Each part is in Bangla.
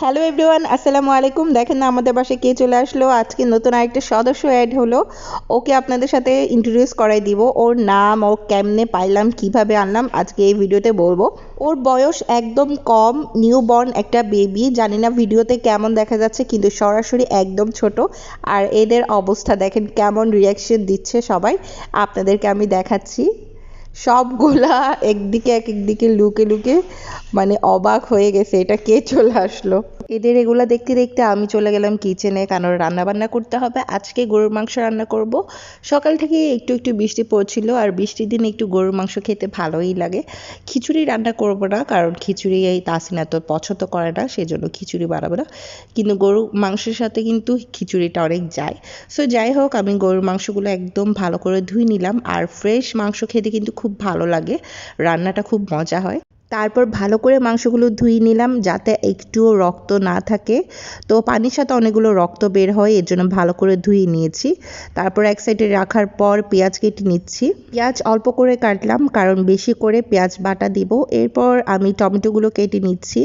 হ্যালো এভরিওয়ান আসসালামু আলাইকুম। দেখেন না, আমাদের বাসায় কে চলে আসলো? আজকে নতুন আরেকটা সদস্য অ্যাড হলো। ওকে আপনাদের সাথে ইন্ট্রোডিউস করাই দিব। ওর নাম, ও কেমনে পাইলাম, কীভাবে আনলাম, আজকে এই ভিডিওতে বলব। ওর বয়স একদম কম নিউ বর্ন একটা বেবি জানি না ভিডিওতে কেমন দেখা যাচ্ছে, কিন্তু সরাসরি একদম ছোট। আর এদের অবস্থা দেখেন, কেমন রিয়াকশন দিচ্ছে সবাই। আপনাদেরকে আমি দেখাচ্ছি। সবগুলা একদিকে এক একদিকে লুকে লুকে মানে অবাক হয়ে গেছে এটা কে চলে আসলো? এদের এগুলো দেখতে দেখতে আমি চলে গেলাম কিচেনে কারণ রান্না বান্না করতে হবে। আজকে গরুর মাংস রান্না করব। সকাল থেকে একটু একটু বৃষ্টি পড়ছিল আর বৃষ্টির দিনে একটু গরুর মাংস খেতে ভালোই লাগে। খিচুড়ি রান্না করব না, কারণ খিচুড়ি এই তাসিনা তো পছন্দ করে না সেই জন্য খিচুড়ি বানাবো না। কিন্তু গরু মাংসের সাথে কিন্তু খিচুড়িটা অনেক যায়। সো যাই হোক, আমি গরুর মাংসগুলো একদম ভালো করে ধুয়ে নিলাম। আর ফ্রেশ মাংস খেতে কিন্তু খুব ভালো লাগে। রান্নাটা খুব মজা হয়। তারপর ভালো করে মাংসগুলো ধুয়ে নিলাম যাতে একটুও রক্ত না থাকে। তো পানির সাথে অনেকগুলো রক্ত বের হয়, এর জন্য ভালো করে ধুয়ে নিয়েছি। তারপর এক সাইডে রাখার পর পেঁয়াজ কেটে নিচ্ছি। পেঁয়াজ অল্প করে কাটলাম, কারণ বেশি করে পেঁয়াজ বাটা দিব। এরপর আমি টমেটোগুলো কেটে নিচ্ছি।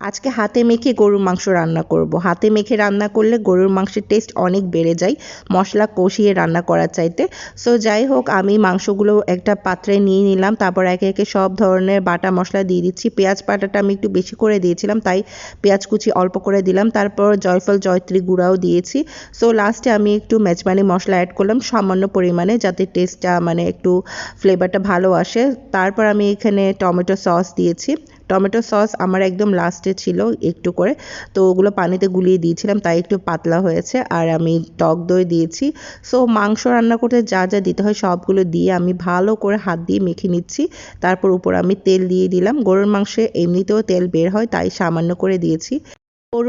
আজকে হাতে মেখে গরুর মাংস রান্না করব। হাতে মেখে রান্না করলে গরুর মাংসের টেস্ট অনেক বেড়ে যায়, মশলা কষিয়ে রান্না করার চাইতে। সো যাই হোক, আমি মাংসগুলো একটা পাত্রে নিয়ে নিলাম, তারপর একে একে সব ধরনের বাটা মশলা দিয়ে দিচ্ছি। পেঁয়াজ বাটাটা আমি একটু বেশি করে দিয়েছিলাম, তাই পেঁয়াজ কুচি অল্প করে দিলাম, তারপর জয়ফল, জয়ত্রী গুঁড়াও দিয়েছি। সো লাস্টে আমি একটু মেজবানি মশলা অ্যাড করলাম, সামান্য পরিমাণে যাতে টেস্টটা মানে একটু ফ্লেভারটা ভালো আসে। তারপর আমি এখানে টমেটো সস দিয়েছি। টমেটো সস আমার একদম লাস্টে ছিল একটু করে। তো ওগুলো পানিতে গুলিয়ে দিয়েছিলাম, তাই একটু পাতলা হয়েছে। আর আমি টক দই দিয়েছি। সো মাংস রান্না করতে যা যা দিতে হয় সবগুলো দিয়ে আমি ভালো করে হাত দিয়ে মেখে নিচ্ছি। তারপর উপর আমি তেল দিয়ে দিলাম। গরুর মাংসে এমনিতেও তেল বের হয়, তাই সামান্য করে দিয়েছি।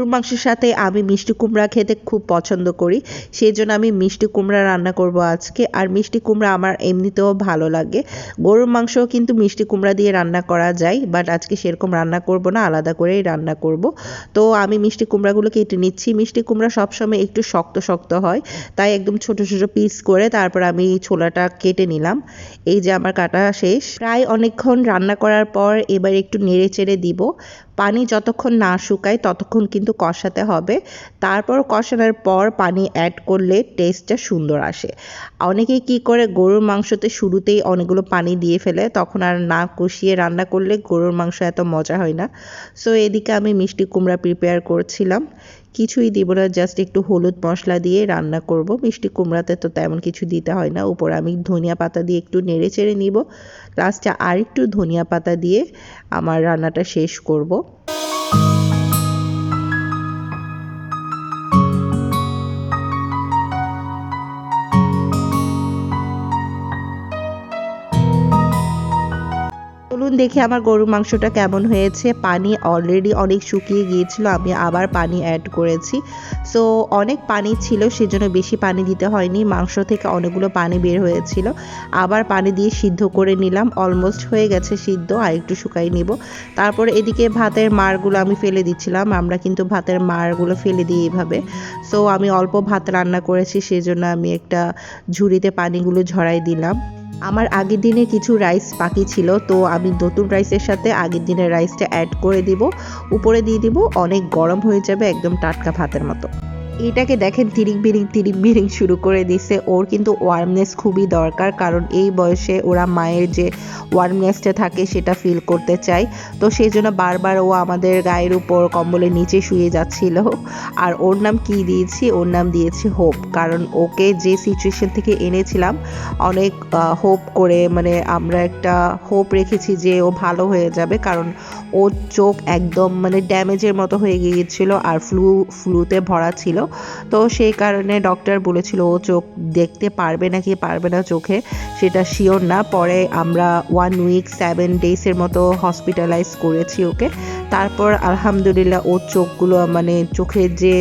গরুর মাংসের সাথে আমি মিষ্টি কুমড়া খেতে খুব পছন্দ করি সেই জন্য আমি মিষ্টি কুমড়া রান্না করব আজকে। আর মিষ্টি কুমড়া আমার এমনিতেও ভালো লাগে। গরুর মাংসও কিন্তু মিষ্টি কুমড়া দিয়ে রান্না করা যায় বাট আজকে সেরকম রান্না করব না, আলাদা করেই রান্না করব। তো আমি মিষ্টি কুমড়াগুলো কেটে নিচ্ছি। মিষ্টি কুমড়া সবসময় একটু শক্ত শক্ত হয়, তাই একদম ছোট ছোট পিস করে তারপর আমি ছোলাটা কেটে নিলাম। এই যে আমার কাটা শেষ। প্রায় অনেকক্ষণ রান্না করার পর এবার একটু নেড়ে চেড়ে দিব। পানি যতক্ষণ না শুকায় ততক্ষণ কিন্তু কষাতে হবে। তারপর কষানোর পর পানি অ্যাড করলে টেস্টটা সুন্দর আসে। অনেকেই কি করে গরুর মাংসতে শুরুতেই অনেকগুলো পানি দিয়ে ফেলে, তখন আর না কষিয়ে রান্না করলে গরুর মাংস এত মজা হয় না। সো এদিকে আমি মিষ্টি কুমড়া প্রিপেয়ার করছিলাম। কিছুই দিব না জাস্ট একটু হলুদ মশলা দিয়ে রান্না করব। মিষ্টি কুমড়াতে তো তেমন কিছু দিতে হয় না। উপরে আমি ধনিয়া পাতা দিয়ে একটু নেড়ে চেড়ে নিব। লাস্টে আর একটু ধনিয়া পাতা দিয়ে আমার রান্নাটা শেষ করব। চলুন দেখি আমার গরুর মাংসটা কেমন হয়েছে। পানি অলরেডি অনেক শুকিয়ে গিয়েছিল, আমি আবার পানি অ্যাড করেছি। সো অনেক পানি ছিল, সেজন্য বেশি পানি দিতে হয়নি। মাংস থেকে অনেকগুলো পানি বের হয়েছিল। আবার পানি দিয়ে সিদ্ধ করে নিলাম। অলমোস্ট হয়ে গেছে সিদ্ধ, আর একটু শুকাই নিব। তারপর এদিকে ভাতের মারগুলো আমি ফেলে দিচ্ছিলাম। আমরা কিন্তু ভাতের মারগুলো ফেলে দিই এইভাবে সো আমি অল্প ভাত রান্না করেছি, সেজন্য আমি একটা ঝুড়িতে পানিগুলো ঝরাই দিলাম। আমার আগের দিনে কিছু রাইস বাকি ছিল, তো আমি নতুন রাইসের সাথে আগের দিনের রাইসটা অ্যাড করে দিব। উপরে দিয়ে দিব, অনেক গরম হয়ে যাবে একদম টাটকা ভাতের মতো। এটাকে দেখেন তিরিং বিরিং তিরিং বিরিং শুরু করে দিছে। ওর কিন্তু ওয়ার্মনেস খুবই দরকার, কারণ এই বয়সে ওরা মায়ের যে ওয়ার্মনেসটা থাকে সেটা ফিল করতে চায়। তো সেই জন্য বারবার ও আমাদের গায়ের উপর কম্বলের নিচে শুয়ে যাচ্ছিল। আর ওর নাম কি দিয়েছি? ওর নাম দিয়েছি হোপ কারণ ওকে যে সিচুয়েশন থেকে এনেছিলাম, অনেক হোপ করে মানে আমরা একটা হোপ রেখেছি যে ও ভালো হয়ে যাবে, কারণ ওর চোখ একদম মানে ড্যামেজের মতো হয়ে গিয়েছিল, আর ফ্লু ফ্লুতে ভরা ছিল। তো সেই কারণে ডক্টর বলেছিল, ও চোখ দেখতে পারবে না কি পারবে না চোখে, সেটা শিওর না। পরে আমরা ওয়ান উইক সেভেন ডেজের মতো হসপিটালাইজ করেছি ওকে। তারপর আলহামদুলিল্লাহ ওর চোখগুলো মানে চোখের যে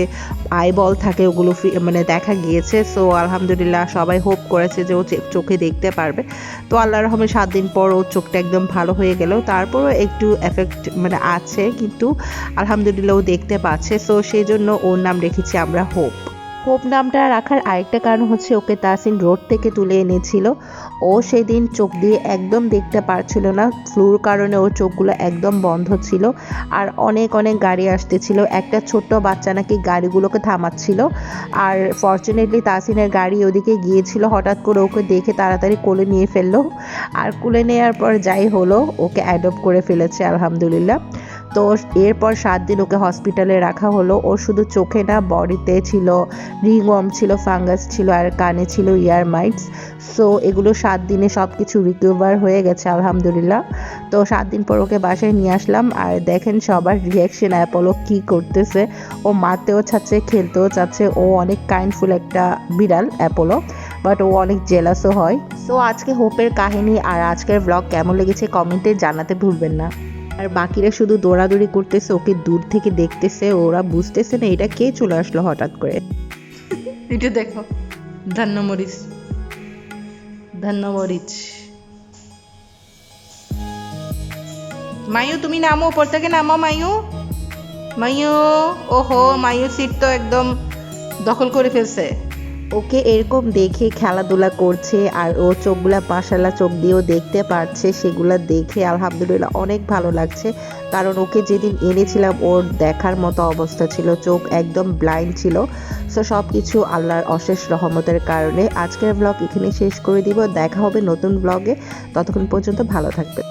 আইবল থাকে, ওগুলো মানে দেখা গিয়েছে। সো আলহামদুলিল্লাহ সবাই হোপ করেছে যে ও চোখে দেখতে পারবে। তো আল্লাহ রহমে সাত দিন পর ওর চোখটা একদম ভালো হয়ে গেল। তারপরও একটু এফেক্ট মানে আছে, কিন্তু আলহামদুলিল্লাহ ও দেখতে পাচ্ছে। সো সেই জন্য ওর নাম রেখেছি আমরা হোপ। হোপ নামটা রাখার আরেকটা কারণ হচ্ছে ওকে তাসিন রোড থেকে তুলে এনেছিল। ও সেদিন চোখ দিয়ে একদম দেখতে পারছিল না। ফ্লুর কারণে ওর চোখগুলো একদম বন্ধ ছিল আর অনেক অনেক গাড়ি আসতেছিল। একটা ছোট্ট বাচ্চা নাকি গাড়িগুলোকে থামাচ্ছিল আর ফর্চুনেটলি তাসিনের গাড়ি ওদিকে গিয়েছিল। হঠাৎ করে ওকে দেখে তাড়াতাড়ি কোলে নিয়ে ফেলল। আর কোলে নেওয়ার পর যাই হলো, ওকে অ্যাডপ্ট করে ফেলেছে, আলহামদুলিল্লাহ। তো এরপর সাত দিন ওকে হসপিটালে রাখা হলো। ওর শুধু চোখে না বডিতে ছিল রিংওয়ার্ম ছিল ফাঙ্গাস ছিল, আর কানে ছিল ইয়ার মাইটস সো এগুলো সাত দিনে সব কিছু রিকভার হয়ে গেছে, আলহামদুলিল্লাহ। তো সাত দিন পর ওকে বাসায় নিয়ে আসলাম, আর দেখেন সবার রিয়াকশন অ্যাপোলো কি করতেছে। ও মারতেও চাচ্ছে, খেলতেও চাচ্ছে, ও অনেক কাইন্ডফুল একটা বিড়াল, অ্যাপোলো। বাট ও অনেক জেলাসও হয়। সো আজকে হোপের কাহিনী আর আজকের ব্লগ কেমন লেগেছে কমেন্টে জানাতে ভুলবেন না। আর বাকিরা শুধু দৌড়াদৌড়ি করতেছে, ওকে দূর থেকে দেখতেছে, ওরা বুঝতেছে না এটা কে চলে আসলো হঠাৎ করে। এটা দেখো, ধান্যমরিচ ধান্যমরিচ। মায়ু তুমি নামো, উপর থেকে নামো মায়ু মায়ু ওহো মায়ু সিট তো একদম দখল করে ফেলছে। ওকে এরকম দেখে খেলাধুলা করছে আর ও চোখগুলা পাশালা চোখ দিয়েও দেখতে পারছে, সেগুলা দেখে আলহামদুলিল্লাহ অনেক ভালো লাগছে। কারণ ওকে যেদিন এনেছিলাম, ওর দেখার মতো অবস্থা ছিল, চোখ একদম ব্লাইন্ড ছিল। সো সব কিছু আল্লাহর অশেষ রহমতের কারণে আজকের ব্লগ এখানে শেষ করে দিব। দেখা হবে নতুন ব্লগে ততক্ষণ পর্যন্ত ভালো থাকবে